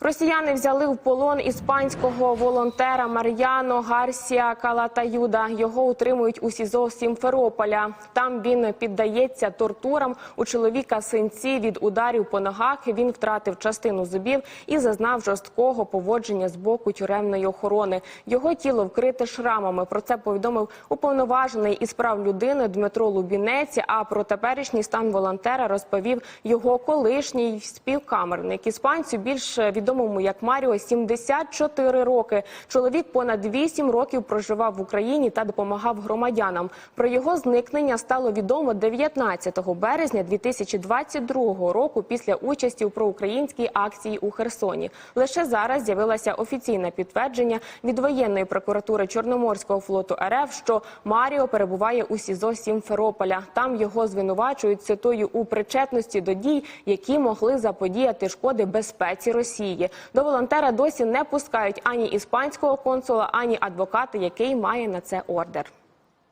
Росіяни взяли в полон іспанського волонтера Мар'яно Гарсія Калатаюда. Його утримують у СІЗО Сімферополя. Там він піддається тортурам. У чоловіка синці від ударів по ногах. Він втратив частину зубів і зазнав жорсткого поводження з боку тюремної охорони. Його тіло вкрите шрамами. Про це повідомив уповноважений із прав людини Дмитро Лубінець. А про теперішній стан волонтера розповів його колишній співкамерник іспанцю більш відомому як Маріо 74 роки. Чоловік понад 8 років проживав в Україні та допомагав громадянам. Про його зникнення стало відомо 19 березня 2022 року після участі у проукраїнській акції у Херсоні. Лише зараз з'явилося офіційне підтвердження від воєнної прокуратури Чорноморського флоту РФ, що Маріо перебуває у СІЗО Сімферополя. Там його звинувачують цитую у причетності до дій, які могли заподіяти шкоди безпеці Росії. До волонтера досі не пускають ані іспанського консула, ані адвоката, який має на це ордер.